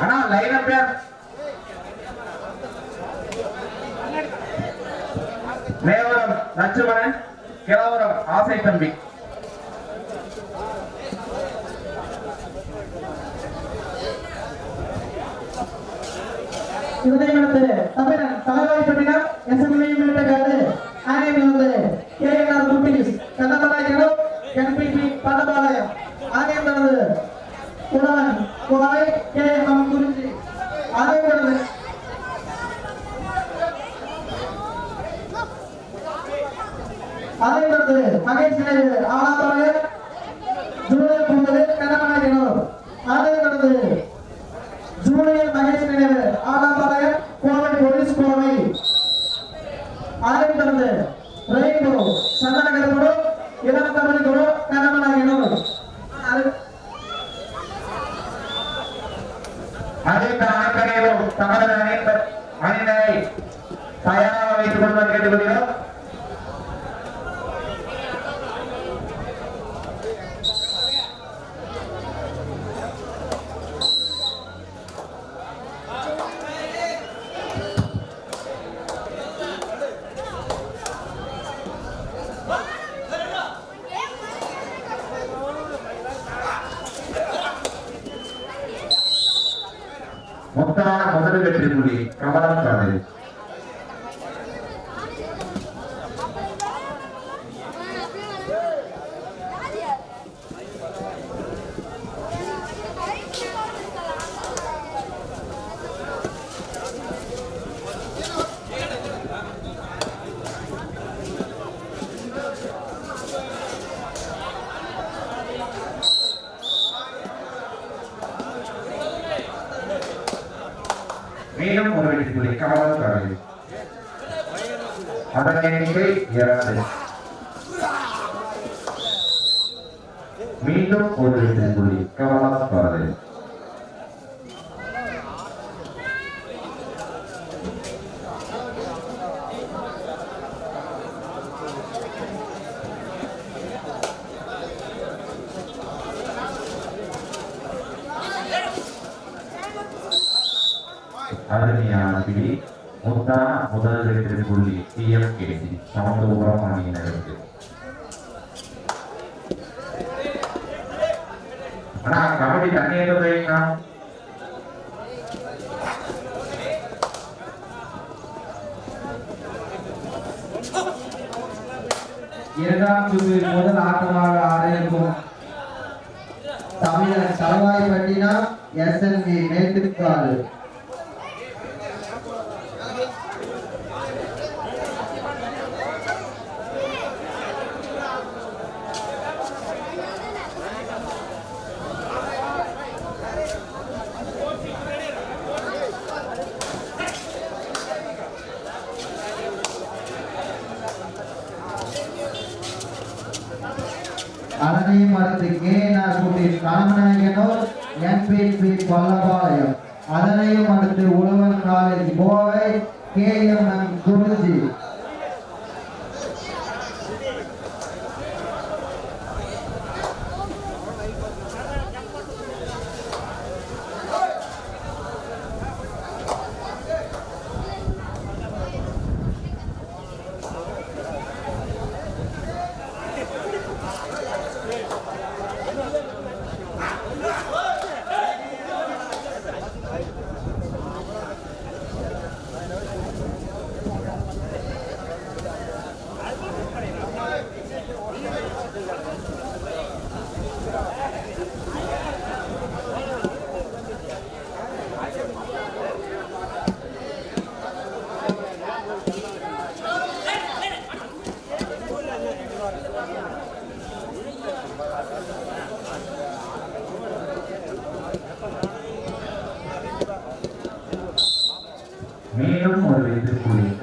ஆனா line umpire மேவரம் லட்சுமணன் கிழவரம் ஆசை தம்பி. இதயமனத்து தமிழன் தலைமைப்பட்டினம் எஸ்என்பி மேட்டக்காடு அதே போல மகேஷ் நினைவு ஆனாபாளையம் ஜூனியர் பொங்கல் கண்ணமலாயிரம் அதே போல ஜூனியர் மகேஷ் நினைவு ஆனாபாளையம் கோவை போலீஸ் கோவை அதனைத் தொடர்ந்து ரெயின்போ சந்தனகர குழு இளம் தமிழ் குழு கண்ணமலாயிரம் அனைத்து அனைத்தனையும் தங்களது அனைத்து அணியினரை தயாராக வைத்துக் கொள்வார் கேட்டுக்கொள்கிறோம் மொத்தமான முதல் வெற்றி புள்ளி கமலம் காலேஜ் மீண்டும் ஒரு அதன் எண்ணிக்கை இரண்டு மீண்டும் ஒரு புள்ளி அருமையான பிடி முத்தான முதல் வெற்றி புள்ளி டிஎம்கேசி சமத்துவபுரம் அணியினருக்கு அண்ணா கபடி தண்ணி எங்க போயிருக்கா இரண்டாம் முதல் ஆட்டமாக ஆட இருக்கும் தமிழர் தலவாய்பட்டினா எஸ்என்பி மேட்டுக்காடு அதனையும் அடுத்து கேஎன்ஆர் குட்டின் காமநாயகனூர் பல்லபாளையம் அதனையும் அடுத்து Uzhavan college Kovai K M M Guruji.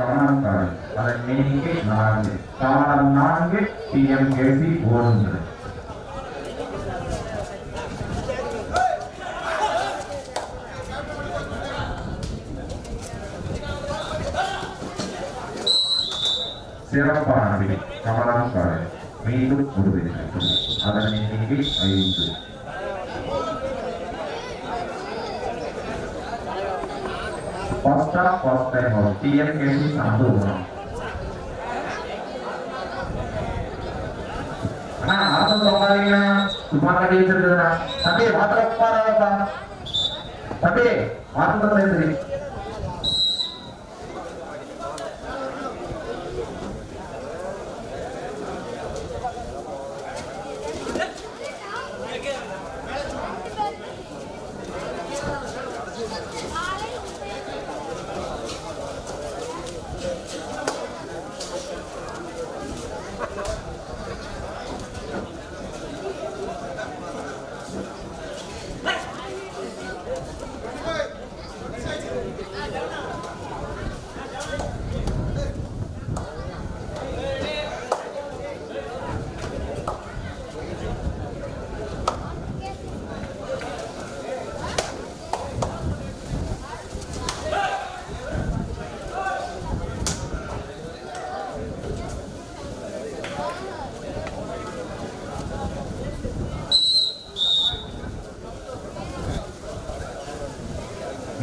வெற்றி அதன் எண்ணிக்கை நான்கு. கவனம் நான்கு பிஎம் கேள்வி ஒன்று. சிறப்பான விடை கமலம் காலை மீண்டும் ஒரு அதன் எண்ணிக்கை ஐந்து. ஃபர்ஸ்ட் ஆஃப் ஃபர்ஸ்ட் டைம் ஒரு டிஎம்கேசி சம்பவம் அண்ணா ஆசம் சொல்லாதீங்கண்ணா சும்மா கட்டி வச்சிருக்குதுண்ணா தம்பி மாத்திர உட்காராதப்பா தம்பி மாத்திர சரி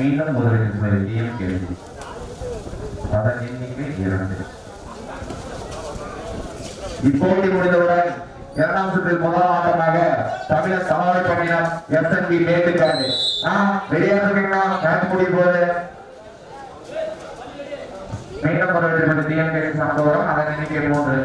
மீண்டும் முதலில் கேள்வி. அதன் எண்ணிக்கை இரண்டு. இப்போட்டி முடிந்தவுடன் இரண்டாம் சுற்றில் முதல் ஆட்டமாக தமிழர் சமாளி என் பி மேட்டுக்காடு ஆ ரெடியா இருக்கீங்களா மேட்ச் முடியும் போது மீண்டும் ஒரு வெற்றி பெற்ற டிஎம்கே சம்பவம் அதன் எண்ணிக்கை மூன்று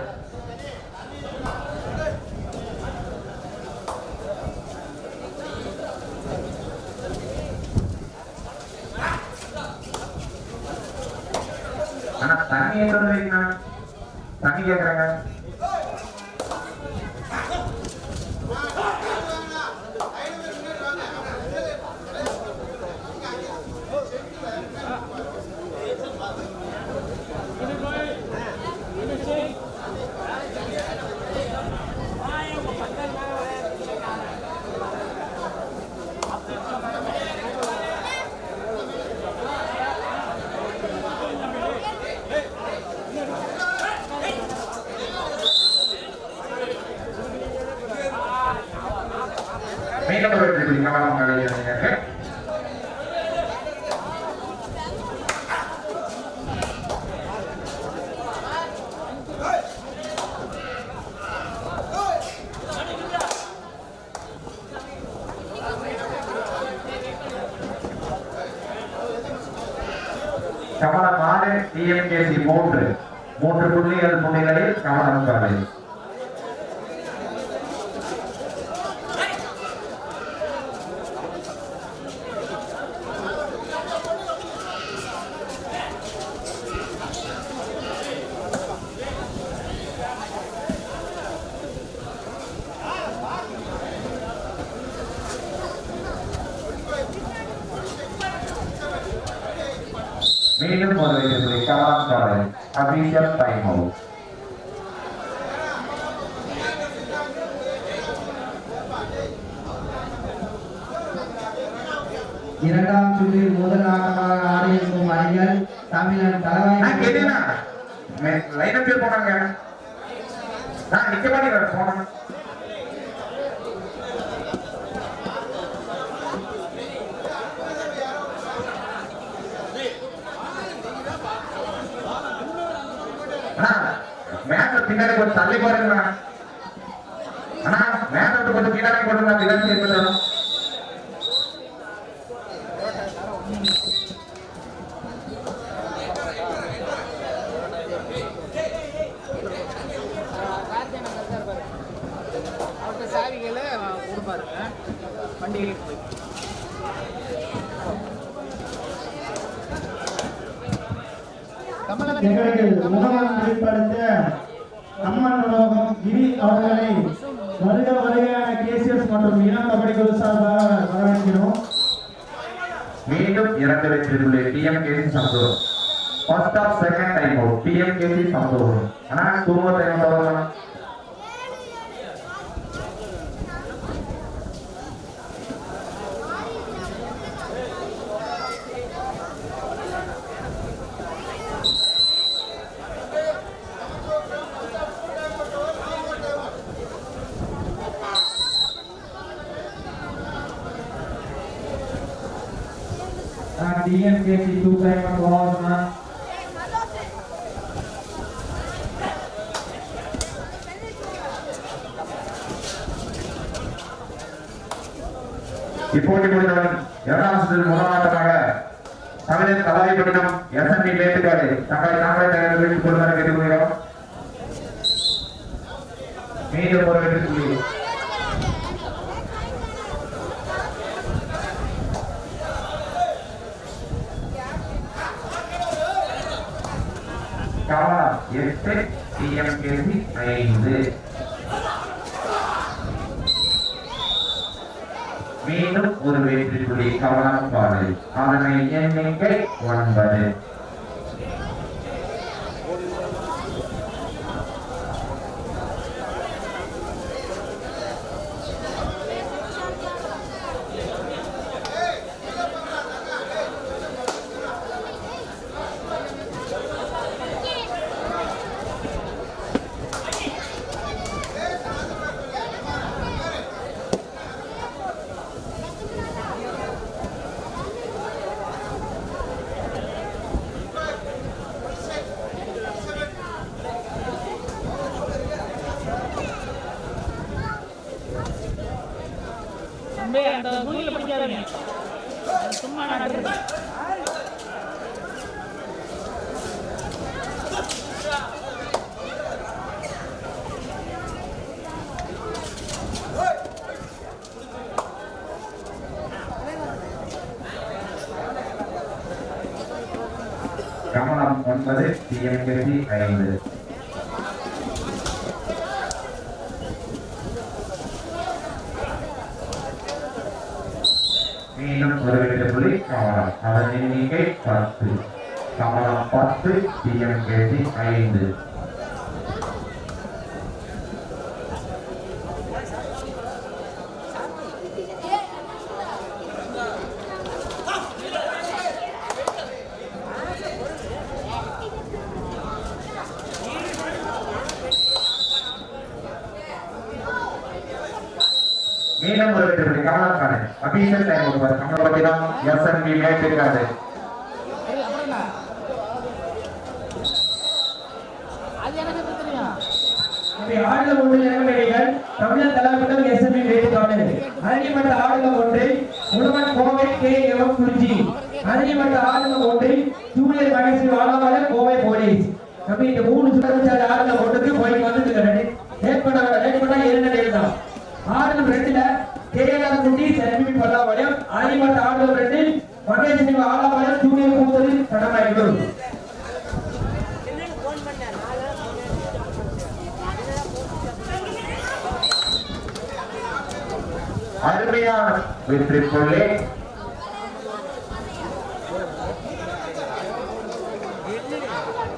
ஆனா தண்ணி எங்க வருவீங்கண்ணா தண்ணி கேக்குறாங்க மீண்டும் நம்பர் எடுத்துக்கிட்டீங்க பெற்ற கமலம் அணியினருக்கு கமலம் நாடு டிஎம்கேசி மூன்று. மூன்று புள்ளிகள் முன்னிலையில் கமலம் காலை மீண்டும் ஒரு அபிஷியல் டைம் அவுட் இரண்டாம் சுற்றில் முதல் ஆட்டமாக ஆடியிருக்கும் அணிகள் தமிழன் கேட்டீங்கன்னா லைன் பேர் போனாங்க. நான் நிக்க மாட்டேங்கிறேன் போனேன் அண்ணா மேட்ச் பின்னாடி கொஞ்சம் தள்ளி பாருங்கண்ணா அண்ணா மேட்ச் விட்டு கொஞ்சம் பின்னாடி கொடுப்பாரு வண்டிகளுக்கு போய். கமலவன் எங்களுக்கு முகமன் வெளிப்படுத்த அம்மன் உலகம் கிரி அவர்களை வருக வருகையான கேசிஎஸ் மற்றும் இளம் கபடி குழு சார்பாக வரவேற்கிறோம். மீண்டும் இரண்டு வெற்றியுள்ள DMK Santhosh. First of second time out PMKC சமதூரம் ஆனா டூ டைம் சொல்லலாம் DMKC two time of balls, man. இப்போட்டி முடிந்தவன் இரண்டாம் சுற்றில் முதலாட்டமாக தமிழர் கலாய்பட்டினம் எஸ்என்பி மேட்டுக்காடு தங்களை நாங்களே தயார் வைத்துக் கொள்ளுமாறு கேட்டுக்கொள்கிறோம் மீண்டும் ஒரு வெற்றி புள்ளி கவலா எட்டு ஐந்து. மீண்டும் ஒரு வெற்றி புள்ளி கவனம் பாடு அதனை எண்ணிக்கை ஒன்பது. கமலம் ஒன்பது டிஎம்கேசி ஐந்து. மீண்டும் ஒரு வெற்றி புள்ளி கமலம். அதன் எண்ணிக்கை பத்து. கமலம் பத்து டிஎம்கேசி ஐந்து மீண்டும் ஒரு வெற்றி புள்ளி கமலம் காணு அபிஷேக் டைம் ஒருவர் கமலபதினம் எஸ்என்பி மேட்டிருக்காது சரி, அப்புறம் என்ன? அது எனக்கு எப்படி தெரியும். அப்படி ஆடுல ஒன்று இறங்குவீர்கள் தமிழர் எஸ்எம்பி அருகிமட்ட ஆடுல ஒன்று கோவை கே. எம். குறிச்சி அருகிமட்ட ஆடுல ஒன்று ஜூனியர் மகேஸ்வரி கோவை போலீஸ். அப்படி இந்த மூணு சுழற்சாலை ஆடுல ஒன்றுக்கு போயிட்டு வந்துட்டு லேட் பண்ண லேட் பண்ணா இரண்டு தான் ரெண்டுல கேஎல் குட்டி செல்வி பல்லாவளையம் அருகிமட்ட ஆடுல ரெண்டு மகேஸ்வரி ஆளாவாளர் ஜூனியர் கூத்தரி கடமாயிடும் அருமையான வெற்றி புள்ளி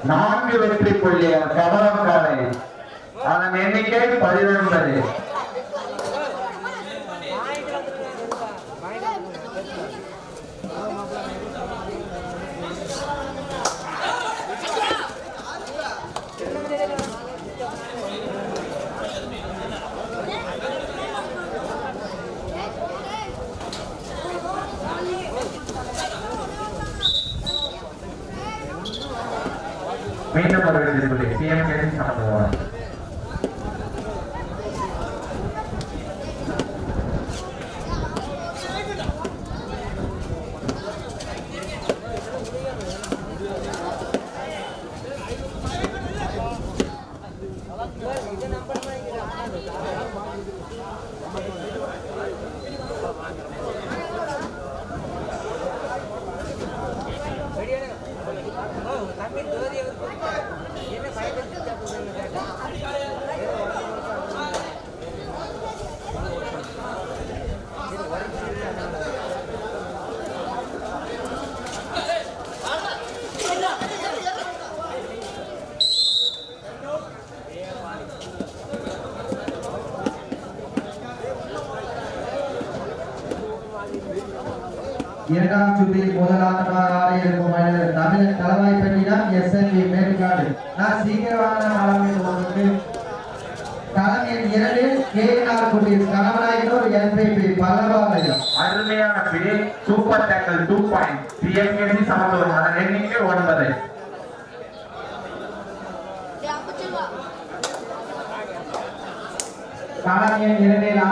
நான்கு வெற்றி புள்ளிகள் கமலம் காலை அதன் எண்ணிக்கை பதினொன்பது. மீண்டும் ஒரு வெற்றி புள்ளி சிஎம்கேசி இரண்டாம் சுற்றில் முதலாட்டமாக ஆட இருக்கும் அணிகள் தமிழ் தலவாய் பெட்டினா எஸ்என்பி மேற்காடு நான் சீக்கிரமான ஆரம்பித்து தலைமையின் இரண்டில் கே ஆர் குட்டீஸ் கணவனாயினோர் என்பிபி பல்லவாலயம் அருமையான பிடி super tackle two point PSKC சமத்துவம். அதன் எண்ணிக்கை ஒன்பது. தலைமையின் இரண்டில்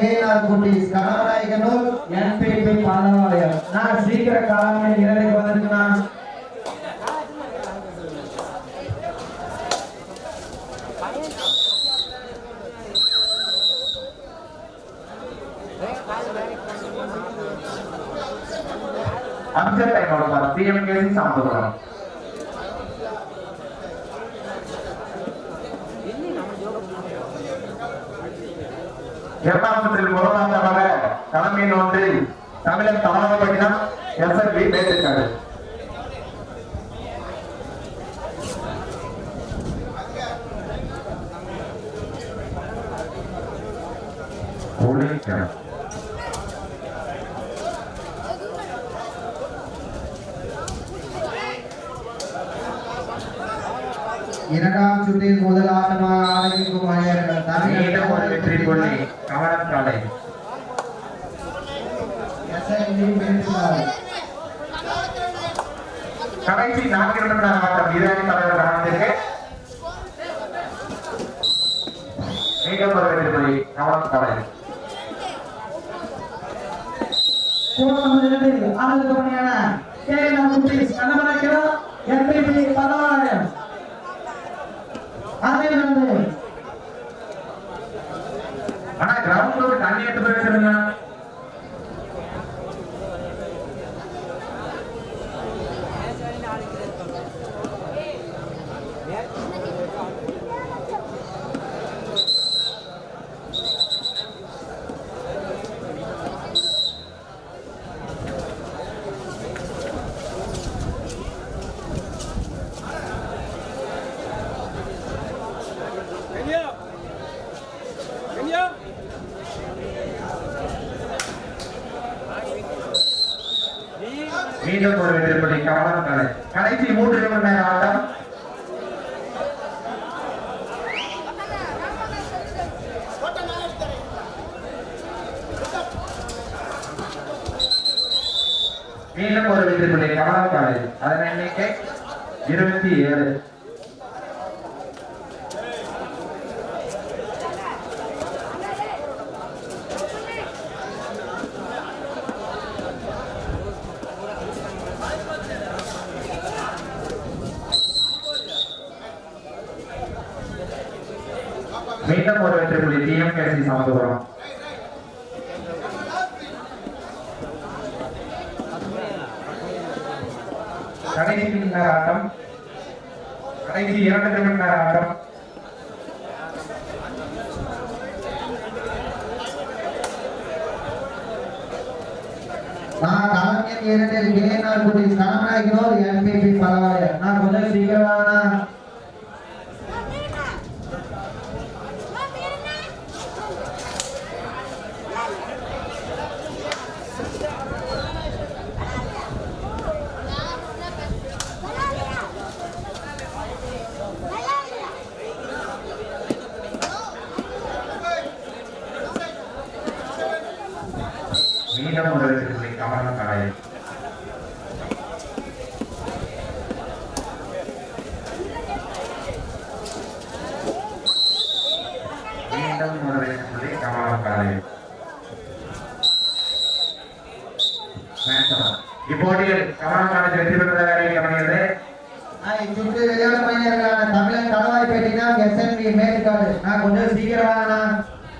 ஆரவு நாணயர் கே ஆர் குட்டீஸ் கணவனாயினோர் என்பிபி பல்லவாலயம் நான் சீக்கிர தலைமையின் இரண்டுக்கு வந்திருக்கிறேன் அப்செட் டைம் ஒன்பது பிஎம்கேசி சமத்துவம் இரண்டாம் சுற்றில் முதலாவதாக தலைமையில் ஒன்றில் தமிழன் தமிழகப்பட்டினம் பி மேற்காடு ஒளிக்கிறோம் இரண்டாம் சுற்றில் முதல் ஆட்டமாக ஆரம்பிக்கும் அணியர்கள் ஒரு வெற்றி புள்ளி கவனம் காலை கடைசி நான்கு நிமிடம் ஆட்டம் இருபது தலைவர் ஆனந்திற்கு மீண்டும் ஒரு வெற்றி புள்ளி கவனம் காலை ஆளுக்கு பணியான கே குட்டீஸ் கணவனாயினோர் என்பிபி பல்லவாலயம் அதே வந்து ஆனா ஒரு தண்ணி எடுத்து போய் மீண்டும் ஒரு வெற்றி புள்ளி கவனம் காலை கடைசி மூன்று நிமிட ஆட்டம் மீண்டும் ஒரு வெற்றி புள்ளி கவனம் காலை. அதன் எண்ணிக்கை இருபத்தி ஏழு மீண்டும் ஒரு வெற்றி புள்ளி டிஎம்கேசி சமந்தபுரம் கடைசி நிமிட நேர ஆட்டம். கடைசி இரண்டு மணி நேர ஆட்டம். நான் கலைஞர் இரண்டில் கே ஆர் குட்டீஸ் கணவனாயினோர் என்பிபி பல்லவாலயம் நான் கொஞ்சம் சீக்கிரமான